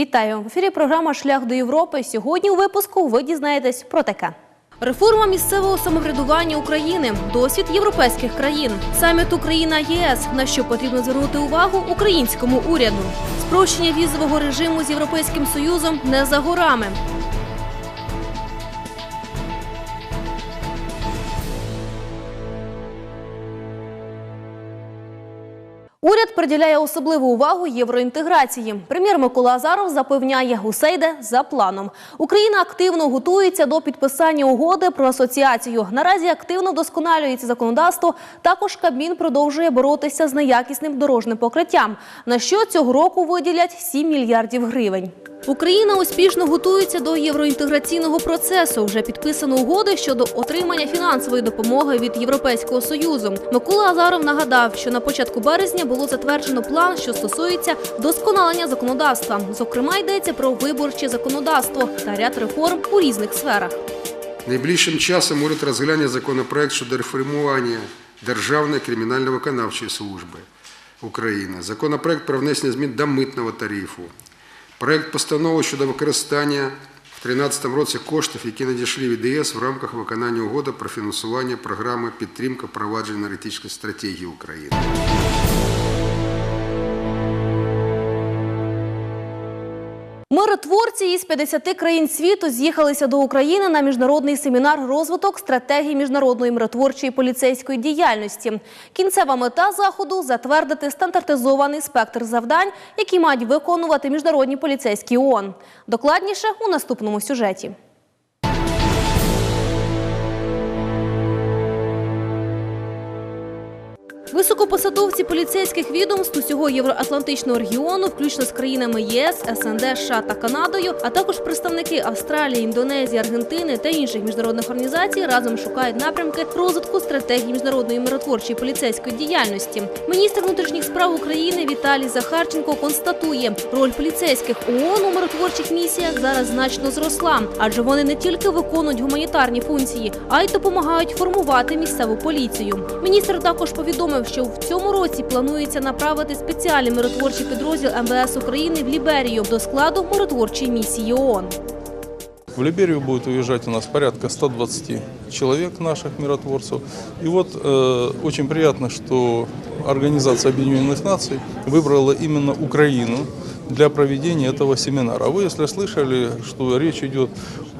Вітаю в ефірі. Програма Шлях до Європи. Сьогодні у випуску ви дізнаєтесь про таке. Реформа місцевого самоврядування України, досвід європейських країн, саміт Україна ЄС, на що потрібно звернути увагу українському уряду, спрощення візового режиму з європейським союзом не за горами. Уряд приділяє особливу увагу євроінтеграції. Прем'єр Микола Азаров запевняє, усе йде за планом. Україна активно готується до підписання угоди про асоціацію. Наразі активно вдосконалюється законодавство. Також Кабмін продовжує боротися з неякісним дорожним покриттям, на що цього року виділять 7 мільярдів гривень. Україна успішно готується до євроінтеграційного процесу. Вже підписано угоди щодо отримання фінансової допомоги від Європейського союзу. Микола Азаров нагадав, що на початку березня було затверджено план, що стосується досконалення законодавства. Зокрема, йдеться про виборче законодавство та ряд реформ у різних сферах. Найближчим часом уряд розгляне законопроект щодо реформування Державної кримінально-виконавчої служби України, законопроект про внесення змін до митного тарифу, проект постанови щодо використання в 2013 році коштів, які надійшли від ЄС в рамках виконання угоди про фінансування програми підтримка провадження енергетичної стратегії України. Миротворці із 50 країн світу з'їхалися до України на міжнародний семінар розвиток стратегії міжнародної миротворчої поліцейської діяльності. Кінцева мета заходу затвердити стандартизований спектр завдань, які мають виконувати міжнародні поліцейські ООН. Докладніше у наступному сюжеті. Високопосадовці поліцейських відомств усього євроатлантичного регіону, включно з країнами ЄС, СНД, США та Канадою, а також представники Австралії, Індонезії, Аргентини та інших міжнародних організацій разом шукають напрямки розвитку стратегії міжнародної миротворчої поліцейської діяльності. Міністр внутрішніх справ України Віталій Захарченко констатує, роль поліцейських ООН у миротворчих місіях зараз значно зросла, адже вони не тільки виконують гуманітарні функції, а й допомагають формувати місцеву поліцію. Міністр також повідомив, що в цьому році планується направити спеціальний миротворчий підрозділ МВС України в Ліберію до складу миротворчої місії ООН. В Либерию будет уезжать у нас порядка 120 человек наших миротворцев. И вот э, очень приятно, что Организация Объединенных Наций выбрала именно Украину Для проведения этого семинара. Вы, если слышали, что речь идет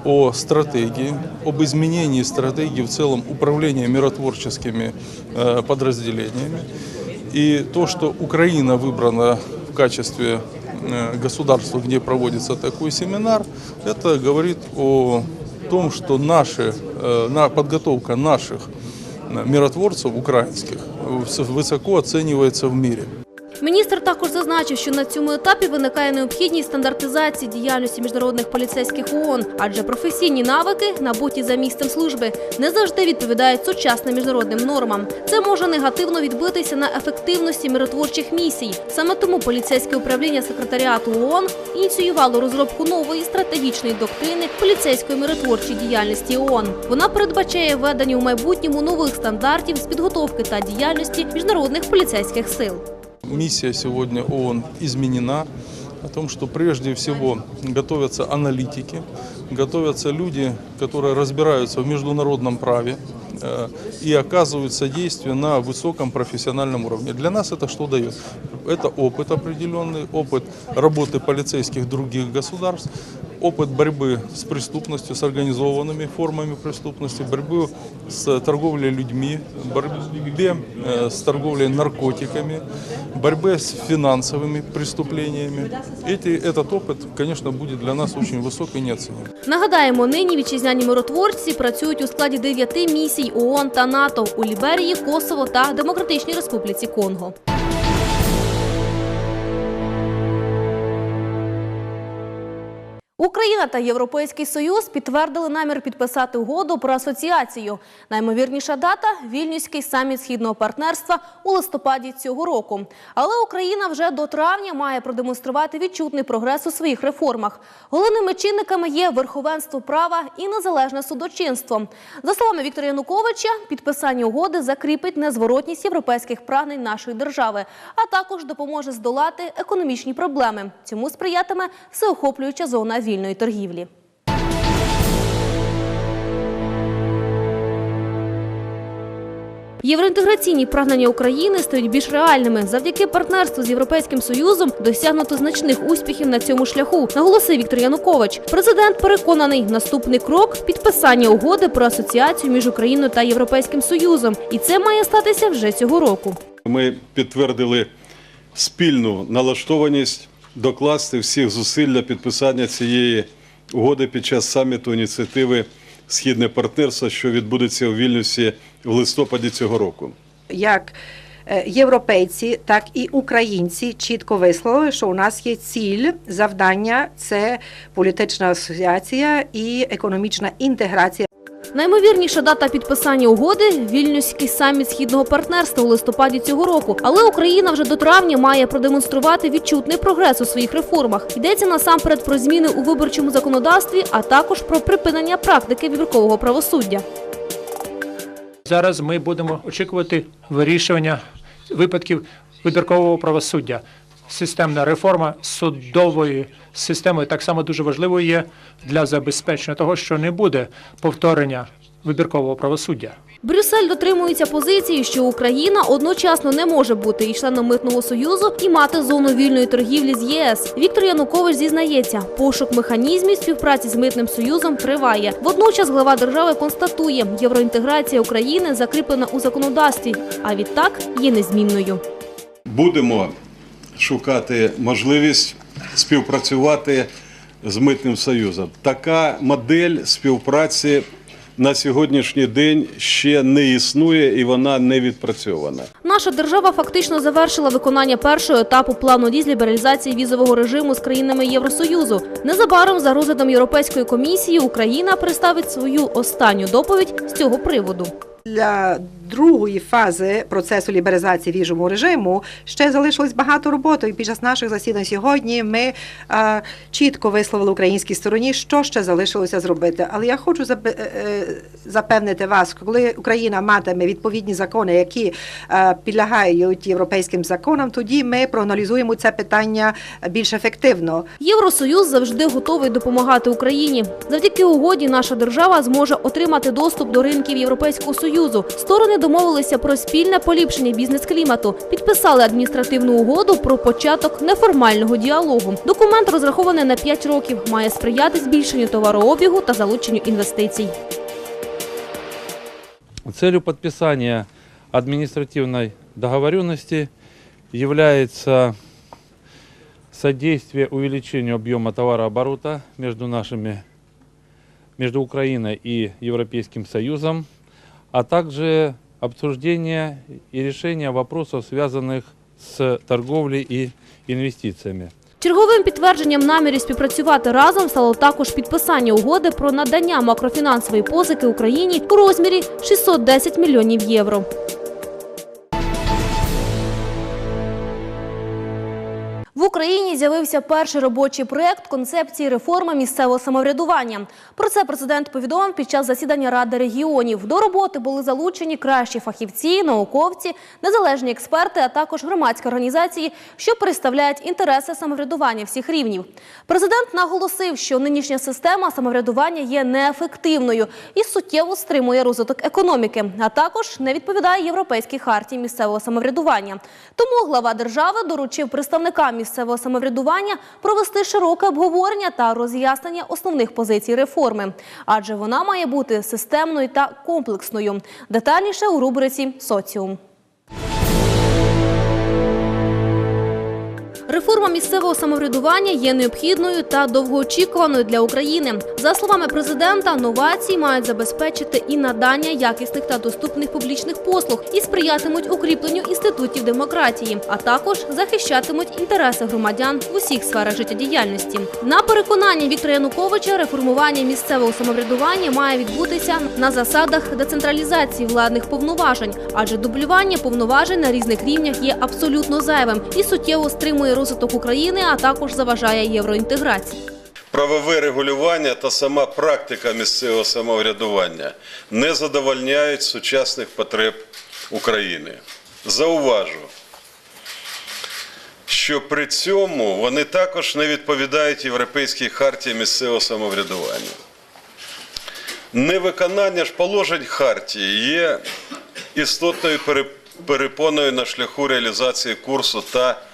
о стратегии, об изменении стратегии в целом управления миротворческими э, подразделениями. И то, что Украина выбрана в качестве э, государства, где проводится такой семинар, это говорит о том, что наши, э, подготовка наших миротворцев украинских высоко оценивается в мире. Міністр також зазначив, що на цьому етапі виникає необхідність стандартизації діяльності міжнародних поліцейських ООН, адже професійні навики, набуті за місцем служби, не завжди відповідають сучасним міжнародним нормам. Це може негативно відбитися на ефективності миротворчих місій. Саме тому поліцейське управління секретаріату ООН ініціювало розробку нової стратегічної доктрини поліцейської миротворчої діяльності ООН. Вона передбачає введення у майбутньому нових стандартів з підготовки та діяльності міжнародних поліцейських сил Миссия сегодня ООН изменена. О том, что прежде всего готовятся аналитики, готовятся люди, которые разбираются в международном праве э, и оказывают содействие на высоком профессиональном уровне. Для нас это что дает? Это опыт определенный, опыт работы полицейских других государств, опыт борьбы с преступностью, с организованными формами преступности, борьбы с торговлей людьми, борьбе э, с торговлей наркотиками, борьбе с финансовыми преступлениями. Эти, этот опыт, конечно, будет для нас очень высок и неоценим. Нагадаємо, нині вітчизняні миротворці працюють у складі дев'яти місій ООН та НАТО у Ліберії, Косово та Демократичній Республіці Конго. Україна та Європейський Союз підтвердили намір підписати угоду про асоціацію. Наймовірніша дата Вільнюський саміт східного партнерства у листопаді цього року. Але Україна вже до травня має продемонструвати відчутний прогрес у своїх реформах. Головними чинниками є верховенство права і незалежне судочинство. За словами Віктора Януковича, підписання угоди закріпить незворотність європейських прагнень нашої держави, а також допоможе здолати економічні проблеми. Цьому сприятиме всеохоплююча зона вільної торгівлі. Євроінтеграційні прагнення України стають більш реальними. Завдяки партнерству з Європейським Союзом досягнуто значних успіхів на цьому шляху, наголосив Віктор Янукович. Президент переконаний, наступний крок підписання угоди про асоціацію між Україною та Європейським Союзом, і це має статися вже цього року. Ми підтвердили спільну налаштованість докласти всіх зусиль для підписання цієї угоди під час саміту ініціативи Східне партнерство, що відбудеться у Вільнюсі в листопаді цього року. як е, європейці, так і українці чітко висловили, що у нас є ціль завдання це політична асоціація і економічна інтеграція. Наймовірніша дата підписання угоди вільнюський саміт східного партнерства у листопаді цього року. Але Україна вже до травня має продемонструвати відчутний прогрес у своїх реформах. Йдеться насамперед про зміни у виборчому законодавстві, а також про припинення практики вибіркового правосуддя. Зараз ми будемо очікувати вирішування випадків вибіркового правосуддя. Системна реформа судової системи так само дуже важливою є для забезпечення того, що не буде повторення вибіркового правосуддя. Брюссель дотримується позиції, що Україна одночасно не може бути і членом митного союзу, і мати зону вільної торгівлі з ЄС. Віктор Янукович зізнається, пошук механізмів співпраці з митним союзом триває. Водночас глава держави констатує, євроінтеграція України закріплена у законодавстві, а відтак є незмінною. Будемо шукати можливість співпрацювати з Митним Союзом. Така модель співпраці на сьогоднішній день ще не існує і вона не відпрацьована. Наша держава фактично завершила виконання першого етапу плану дій з лібералізації візового режиму з країнами Євросоюзу. Незабаром за розглядом Європейської комісії Україна представить свою останню доповідь з цього приводу. Для другої фази процесу лібералізації віжового режиму ще залишилось багато роботи. І під час наших засідань сьогодні ми е, чітко висловили українській стороні, що ще залишилося зробити. Але я хочу е, е, запевнити вас, коли Україна матиме відповідні закони, які е, підлягають європейським законам, тоді ми проаналізуємо це питання більш ефективно. Євросоюз завжди готовий допомагати Україні. Завдяки угоді наша держава зможе отримати доступ до ринків Європейського союзу. Сторони домовилися про спільне поліпшення бізнес-клімату. Підписали адміністративну угоду про початок неформального діалогу. Документ розрахований на 5 років, має сприяти збільшенню товарообігу та залученню інвестицій. Целью подписания административной договоренности является содействие увеличению объема товарооборота между нашими, между Украиной и Европейским Союзом, а также обсуждение и решение вопросов, связанных с торговлей и инвестициями. Черговим підтвердженням намірів співпрацювати разом стало також підписання угоди про надання макрофінансової позики Україні у розмірі 610 мільйонів євро. Україні з'явився перший робочий проєкт концепції реформи місцевого самоврядування. Про це президент повідомив під час засідання Ради регіонів. До роботи були залучені кращі фахівці, науковці, незалежні експерти, а також громадські організації, що представляють інтереси самоврядування всіх рівнів. Президент наголосив, що нинішня система самоврядування є неефективною і суттєво стримує розвиток економіки, а також не відповідає європейській хартії місцевого самоврядування. Тому глава держави доручив представникам місцевого самоврядування провести широке обговорення та роз'яснення основних позицій реформи, адже вона має бути системною та комплексною. Детальніше у рубриці Соціум. Реформа місцевого самоврядування є необхідною та довгоочікуваною для України. За словами президента, новації мають забезпечити і надання якісних та доступних публічних послуг і сприятимуть укріпленню інститутів демократії, а також захищатимуть інтереси громадян в усіх сферах життєдіяльності. На переконання Віктора Януковича, реформування місцевого самоврядування має відбутися на засадах децентралізації владних повноважень, адже дублювання повноважень на різних рівнях є абсолютно зайвим і суттєво стримує розвиток України, а також заважає євроінтеграції. Правове регулювання та сама практика місцевого самоврядування не задовольняють сучасних потреб України. Зауважу, що при цьому вони також не відповідають Європейській хартії місцевого самоврядування. Невиконання ж положень хартії є істотною перепоною на шляху реалізації курсу та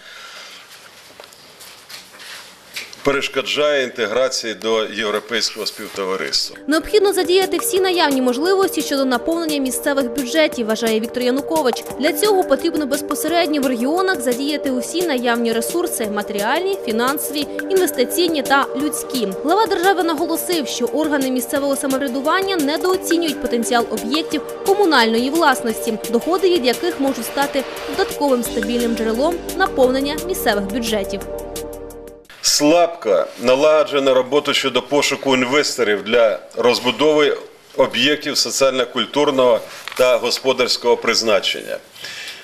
перешкоджає інтеграції до європейського співтовариства. Необхідно задіяти всі наявні можливості щодо наповнення місцевих бюджетів, вважає Віктор Янукович. Для цього потрібно безпосередньо в регіонах задіяти усі наявні ресурси матеріальні, фінансові, інвестиційні та людські. Глава держави наголосив, що органи місцевого самоврядування недооцінюють потенціал об'єктів комунальної власності, доходи від яких можуть стати додатковим стабільним джерелом наповнення місцевих бюджетів. Слабко налагоджена робота щодо пошуку інвесторів для розбудови об'єктів соціально-культурного та господарського призначення.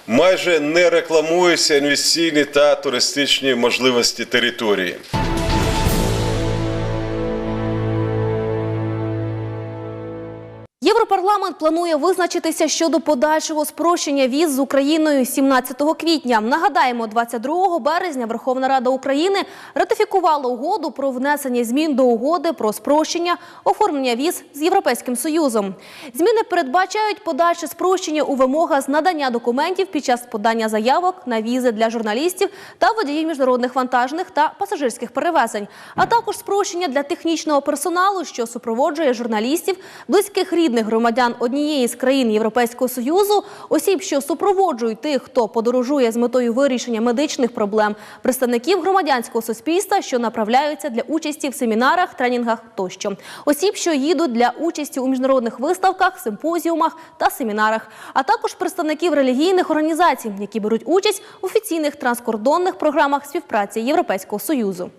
Майже не рекламуються інвестиційні та туристичні можливості території. Європарламент планує визначитися щодо подальшого спрощення віз з Україною 17 квітня. Нагадаємо, 22 березня Верховна Рада України ратифікувала угоду про внесення змін до угоди про спрощення оформлення віз з Європейським Союзом. Зміни передбачають подальше спрощення у вимогах з надання документів під час подання заявок на візи для журналістів та водіїв міжнародних вантажних та пасажирських перевезень, а також спрощення для технічного персоналу, що супроводжує журналістів, близьких рідних громадян однієї з країн Європейського союзу, осіб, що супроводжують тих, хто подорожує з метою вирішення медичних проблем, представників громадянського суспільства, що направляються для участі в семінарах, тренінгах тощо, осіб, що їдуть для участі у міжнародних виставках, симпозіумах та семінарах, а також представників релігійних організацій, які беруть участь в офіційних транскордонних програмах співпраці Європейського союзу.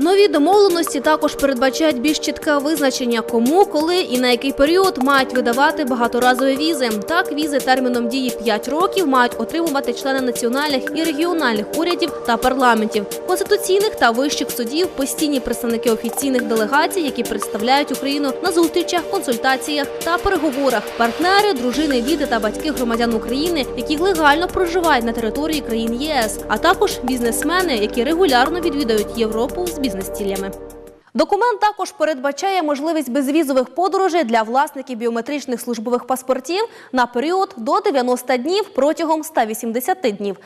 Нові домовленості також передбачають більш чітке визначення, кому, коли і на який період мають видавати багаторазові візи. Так, візи терміном дії 5 років мають отримувати члени національних і регіональних урядів та парламентів, конституційних та вищих судів, постійні представники офіційних делегацій, які представляють Україну на зустрічах, консультаціях та переговорах, партнери, дружини, діти та батьки громадян України, які легально проживають на території країн ЄС, а також бізнесмени, які регулярно відвідають Європу з бізнес-цілями. Документ також передбачає можливість безвізових подорожей для власників біометричних службових паспортів на період до 90 днів протягом 180 днів.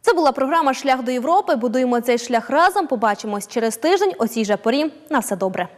Це була програма Шлях до Європи. Будуємо цей шлях разом. Побачимось через тиждень. О же порі. На все добре.